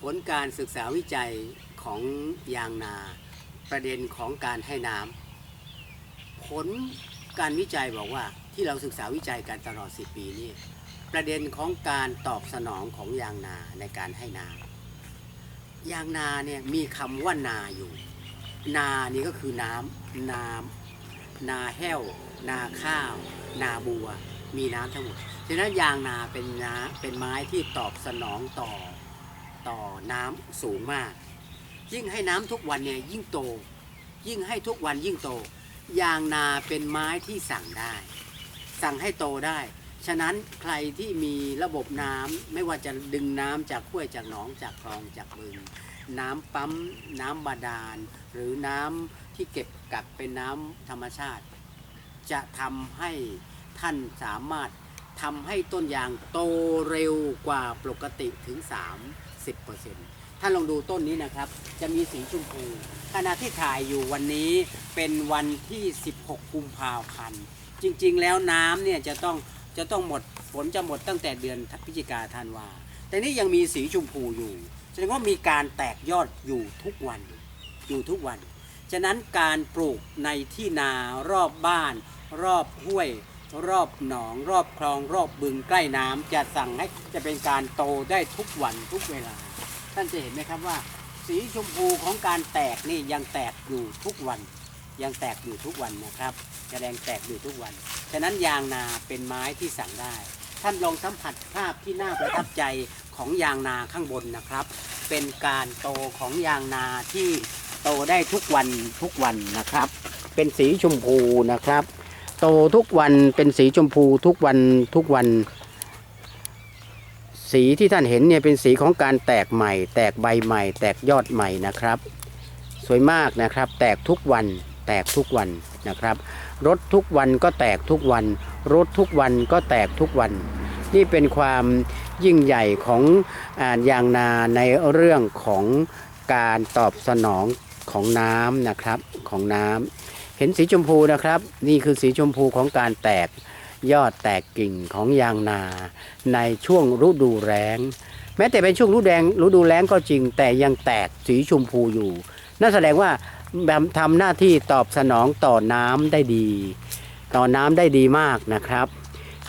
ผลการศึกษาวิจัยของยางนา ประเด็นของการให้น้ำผลการวิจัยบอกว่าที่เราศึกษาวิจัยกันตลอด 10 ปีนี่ประเด็นของการตอบสนองของยางนาในการให้น้ำยางนาเนี่ยมีคำว่านาอยู่ นานี่ก็คือน้ำน้ำนาแห้ว นาข้าว นาบัว มีน้ำทั้งหมดฉะนั้นยางนาเป็นนาเป็นไม้ที่ตอบสนองต่อ ต่อน้ำสูงมาก ยิ่งให้น้ำทุกวันเนี่ยยิ่งโต ยิ่งให้ทุกวันยิ่งโต ยางนาเป็นไม้ที่สั่งได้ สั่งให้โตได้ ฉะนั้นใครที่มีระบบน้ำไม่ว่าจะดึงน้ำจากห้วยจากหนองจากคลองจากบึง น้ำปั๊มน้ำบาดาล หรือน้ำที่เก็บกักเป็นน้ำธรรมชาติ จะทำให้ท่านสามารถทำให้ต้นยางโตเร็วกว่าปกติถึง 30%ท่านลองดูต้นนี้นะครับ จะมีสีชมพูขณะที่ถ่ายอยู่วันนี้เป็นวันที่ 16 กุมภาพันธ์ จริงๆ แล้วน้ำเนี่ยจะต้องจะต้องหมดฝนจะหมดตั้งแต่เดือนพฤศจิกาธันวาแต่นี่ยังมีสีชมพูอยู่แสดงว่ามีการแตกยอดอยู่ทุกวันอยู่ทุกวัน ฉะนั้นการปลูกในที่นารอบบ้าน รอบห้วย รอบหนองรอบคลองรอบบึงใกล้น้ำจะสั่งให้จะเป็นการโตได้ทุกวันทุกเวลา ท่านจะเห็นไหมครับว่า สีชมพูของการแตกนี่ยังแตกอยู่ทุกวัน ยังแตกอยู่ทุกวันนะครับแสดงแตกอยู่ทุกวัน ฉะนั้นยางนาเป็นไม้ที่สั่งได้ ท่านลองสัมผัสภาพที่น่าประทับใจของยางนาข้างบนนะครับ เป็นการโตของยางนาที่โตได้ทุกวันทุกวันนะครับ เป็นสีชมพูนะครับ โตทุกวันเป็นสีชมพูทุกวันทุกวัน สีที่ท่านเห็นเนี่ยเป็นสีของการแตกใหม่ แตกใบใหม่ แตกยอดใหม่นะครับ สวยมากนะครับ แตกทุกวัน แตกทุกวันนะครับรถทุกวันก็แตกทุกวัน รถทุกวันก็แตกทุกวัน นี่เป็นความยิ่งใหญ่ของอายางนาในเรื่องของการตอบสนองของน้ำนะครับของน้ำ เห็นสีชมพูนะครับ นี่คือสีชมพูของการแตกยอดแตกกิ่งของยางนา ในช่วงฤดูแล้ง แม้แต่เป็นช่วงฤดูแดงฤดูแล้งก็จริง แต่ยังแตกสีชมพูอยู่ นั่นแสดงว่าแบบทำหน้าที่ตอบสนองต่อน้ำได้ดี ต่อน้ำได้ดีมากนะครับ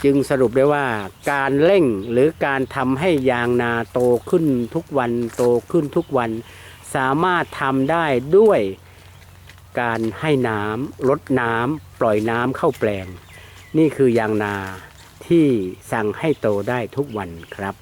จึงสรุปได้ว่าการเร่งหรือการทำให้ยางนาโตขึ้นทุกวันโตขึ้นทุกวัน สามารถทำได้ด้วย การให้น้ำลดน้ำปล่อยน้ำเข้าแปลง นี่คือยางนาที่สั่งให้โตได้ทุกวันครับ